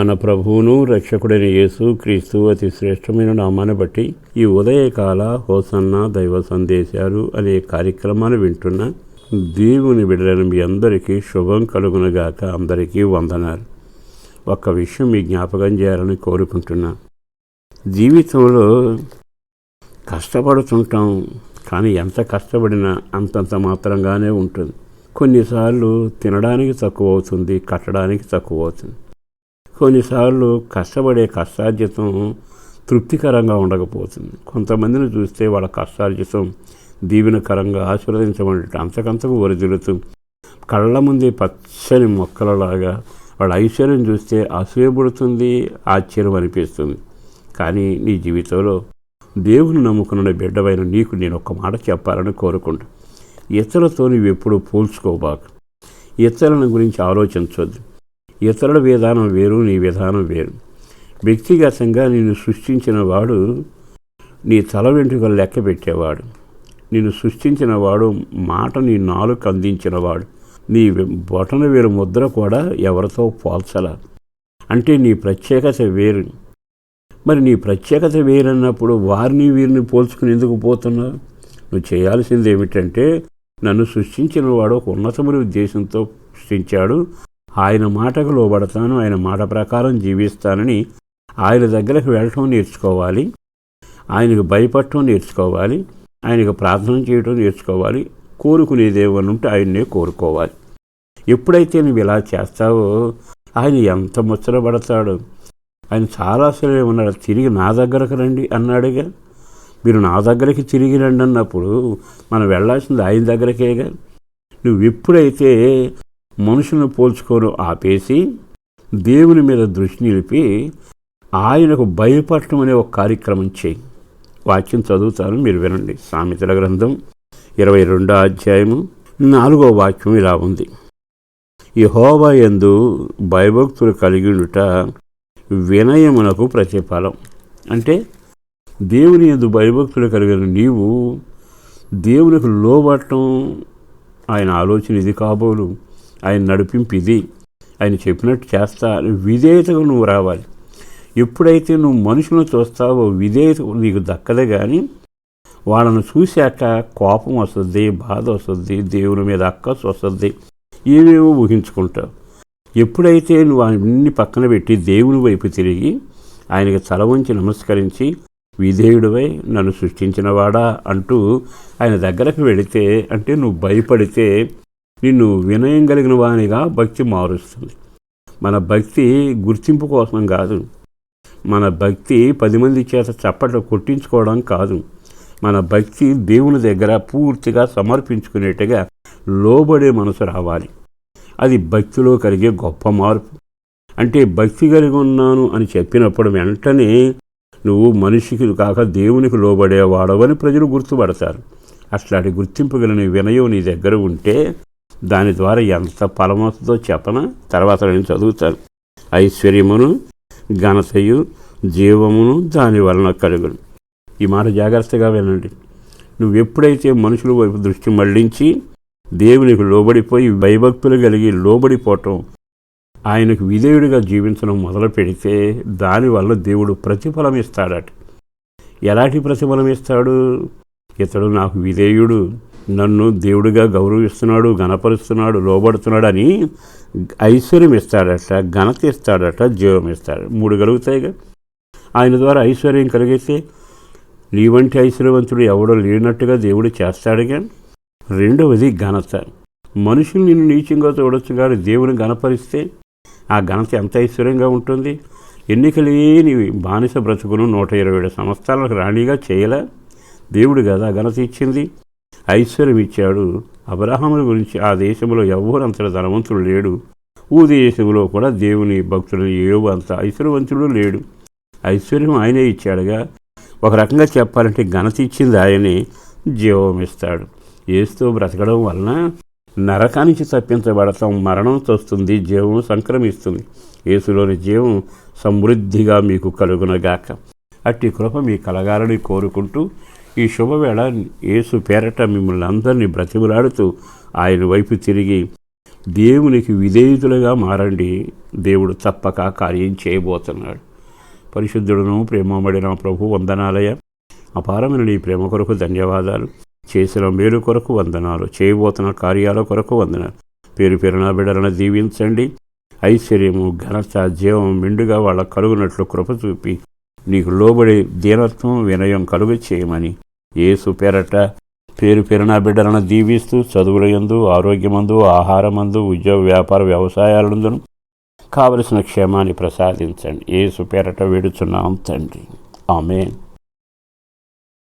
మన ప్రభువును రక్షకుడైన యేసు క్రీస్తు అతి శ్రేష్టమైన నామాన్ని బట్టి ఈ ఉదయకాల హోసన్న దైవ సందేశాలు అనే కార్యక్రమాన్ని వింటున్న దేవుని బిడ్డలను మీ అందరికీ శుభం కలుగునగాక అందరికీ వందనాలు. ఒక్క విషయం మీ జ్ఞాపకం చేయాలని కోరుకుంటున్నా. జీవితంలో కష్టపడుతుంటాం కానీ ఎంత కష్టపడినా అంతంత మాత్రంగానే ఉంటుంది. కొన్నిసార్లు తినడానికి తక్కువ అవుతుంది కట్టడానికి తక్కువ అవుతుంది. కొన్నిసార్లు కష్టపడే కష్టార్జితం తృప్తికరంగా ఉండకపోతుంది. కొంతమందిని చూస్తే వాళ్ళ కష్టార్జితం దీవెనకరంగా ఆశీర్వదించబడి అంతకంతకు ఒరిదిలుతూ కళ్ళ ముందే పచ్చని మొక్కలలాగా వాళ్ళ ఐశ్వర్యం చూస్తే అసూయపడుతుంది ఆశ్చర్యం అనిపిస్తుంది. కానీ నీ జీవితంలో దేవుని నమ్ముకున్న బిడ్డవైన నీకు నేను ఒక మాట చెప్పాలని కోరుకుంటా. ఇతరులతో నువ్వు ఎప్పుడూ పోల్చుకోబాకు. ఇతరుల గురించి ఆలోచించవద్దు ఇతరుల విధానం వేరు నీ విధానం వేరు. వ్యక్తిగతంగా నిన్ను సృష్టించిన వాడు నీ తల వెంట్రుకలు లెక్క పెట్టేవాడు. నిన్ను సృష్టించిన వాడు మాట నీ నాలుగు అందించినవాడు నీ బొటన వేరు ముద్ర కూడా ఎవరితో పోల్చల. అంటే నీ ప్రత్యేకత వేరు. మరి నీ ప్రత్యేకత వేరన్నప్పుడు వారిని వీరిని పోల్చుకుని ఎందుకు పోతున్నావు? నువ్వు చేయాల్సింది ఏమిటంటే నన్ను సృష్టించిన వాడు ఒక ఉన్నతమైన ఉద్దేశంతో సృష్టించాడు. ఆయన మాటకు లోబడతాను ఆయన మాట ప్రకారం జీవిస్తానని ఆయన దగ్గరకు వెళ్ళటం నేర్చుకోవాలి. ఆయనకు భయపడటం నేర్చుకోవాలి. ఆయనకు ప్రార్థన చేయటం నేర్చుకోవాలి. కోరుకునేది ఉంటే ఆయన్నే కోరుకోవాలి. ఎప్పుడైతే నువ్వు ఇలా చేస్తావో ఆయన ఎంత ముచ్చటపడతాడు. ఆయన చాలా సరే ఉన్నాడు. తిరిగి నా దగ్గరకు రండి అన్నాడుగా. మీరు నా దగ్గరికి తిరిగి రండి అన్నప్పుడు మనం వెళ్ళాల్సింది ఆయన దగ్గరకేగా. నువ్వు ఎప్పుడైతే మనుషులను పోల్చుకోను ఆపేసి దేవుని మీద దృష్టి నిలిపి ఆయనకు భయపడటం అనే ఒక కార్యక్రమం చేయి. వాక్యం చదువుతాను మీరు వినండి. సామెతల గ్రంథం ఇరవై రెండో అధ్యాయము నాలుగో వాక్యం ఇలా ఉంది. ఈ హోబా ఎందు భయభక్తులు కలిగి ఉండుట వినయమునకు ప్రతిఫలం. అంటే దేవుని ఎందు భయభక్తులు కలిగిన నీవు దేవునికి లోబట్టం ఆయన ఆలోచన ఇది కాబోలు. ఆయన నడిపింపు ఇది. ఆయన చెప్పినట్టు చేస్తా విధేయతగా నువ్వు రావాలి. ఎప్పుడైతే నువ్వు మనుషులను చూస్తావో విధేయత నీకు దక్కదే కానీ వాళ్ళను చూశాక కోపం వస్తుంది బాధ వస్తుంది దేవుని మీద అక్కసు వస్తుంది ఏవేవో ఊహించుకుంటావు. ఎప్పుడైతే నువ్వు అన్ని పక్కన పెట్టి దేవుని వైపు తిరిగి ఆయనకి తల వంచి నమస్కరించి విధేయుడివై నన్ను సృష్టించినవాడా అంటూ ఆయన దగ్గరకు వెళితే అంటే నువ్వు భయపడితే నిన్ను వినయం కలిగిన వానిగా భక్తి మారుస్తుంది. మన భక్తి గుర్తింపు కోసం కాదు. మన భక్తి పది మంది చేత చప్పట్లు కొట్టించుకోవడం కాదు. మన భక్తి దేవుని దగ్గర పూర్తిగా సమర్పించుకునేట్టుగా లోబడే మనసు రావాలి. అది భక్తిలో కలిగే గొప్ప మార్పు. అంటే భక్తి కలిగి ఉన్నాను అని చెప్పినప్పుడు వెంటనే నువ్వు మనిషికి కాక దేవునికి లోబడేవాడవని ప్రజలు గుర్తుపడతారు. అట్లాంటి గుర్తింపు గుర్తింపగలిగిన వినయం నీ దగ్గర ఉంటే దాని ద్వారా ఎంత ఫలమవుతుందో చెప్పన తర్వాత నేను చదువుతాను. ఐశ్వర్యమును ఘనతయు జీవమును దాని వలన కలుగును. ఈ మాట జాగ్రత్తగా వినండి. నువ్వు ఎప్పుడైతే మనుషుల వైపు దృష్టి మళ్ళించి దేవునికి లోబడిపోయి భయభక్తులు కలిగి లోబడిపోవటం ఆయనకు విధేయుడిగా జీవించడం మొదలు పెడితే దానివల్ల దేవుడు ప్రతిఫలం ఇస్తాడట. ఎలాంటి ప్రతిఫలం ఇస్తాడు? ఇతడు నాకు విధేయుడు. నన్ను దేవుడిగా గౌరవిస్తున్నాడు గణపరుస్తున్నాడు లోబడుతున్నాడు అని ఐశ్వర్యం ఇస్తాడట ఘనత ఇస్తాడట జీవం ఇస్తాడు. మూడు కలుగుతాయిగా? ఆయన ద్వారా ఐశ్వర్యం కలిగితే నీ వంటి ఐశ్వర్యవంతుడు ఎవడో లేనట్టుగా దేవుడు చేస్తాడుగా? రెండవది ఘనత. మనుషులు నిన్ను నీచంగా చూడొచ్చు కానీ దేవుని గణపరిస్తే ఆ ఘనత ఎంత ఐశ్వర్యంగా ఉంటుంది? ఎన్నికలేని బానిస బ్రతుకును నూట ఇరవై ఏడు సంవత్సరాలకు రాణిగా చేయలే? దేవుడు కదా ఘనత ఇచ్చింది. ఐశ్వర్యం ఇచ్చాడు అబ్రహాముల గురించి ఆ దేశంలో ఎవరంతటి ధనవంతుడు లేడు. ఊ దేశంలో కూడా దేవుని భక్తుడు ఏవో అంత ఐశ్వర్యవంతుడు లేడు. ఐశ్వర్యం ఆయనే ఇచ్చాడుగా. ఒక రకంగా చెప్పాలంటే ఘనత ఇచ్చింది ఆయనే జీవం ఇస్తాడు. ఏస్తూ బ్రతకడం వలన నరకానికి తప్పించబడతాం మరణం తస్తుంది జీవం సంక్రమిస్తుంది. యేసులోని జీవం సమృద్ధిగా మీకు కలుగునగాక. అట్టి కృప మీ కలగాలని కోరుకుంటూ ఈ శుభవేళ యేసు పేరట మిమ్మల్ని అందరినీ బ్రతిమలాడుతూ ఆయన వైపు తిరిగి దేవునికి విధేయుతులుగా మారండి. దేవుడు తప్పక కార్యం చేయబోతున్నాడు. పరిశుద్ధుడును ప్రేమబడిన ప్రభు వందనాలయ అపారమైన నీ ప్రేమ కొరకు ధన్యవాదాలు. చేసిన మేలు కొరకు వందనాలు. చేయబోతున్న కార్యాల కొరకు వందనాలు. పేరు పేరున బిడలను దీవించండి. ఐశ్వర్యము ఘనత జీవం మిండుగా వాళ్ళ కలుగునట్లు కృప చూపి నీకు లోబడి దీనత్వం వినయం కలుగ చేయమని ఏసు పేరట పేరు పేరున బిడ్డలను దీవిస్తూ చదువుల యందు ఆరోగ్యమందు ఆహారమందు ఉద్యోగ వ్యాపార వ్యవసాయాలందును కావలసిన క్షేమాన్ని ప్రసాదించండి. ఏసు పేరట వేడుచున్నాం తండ్రి. ఆమె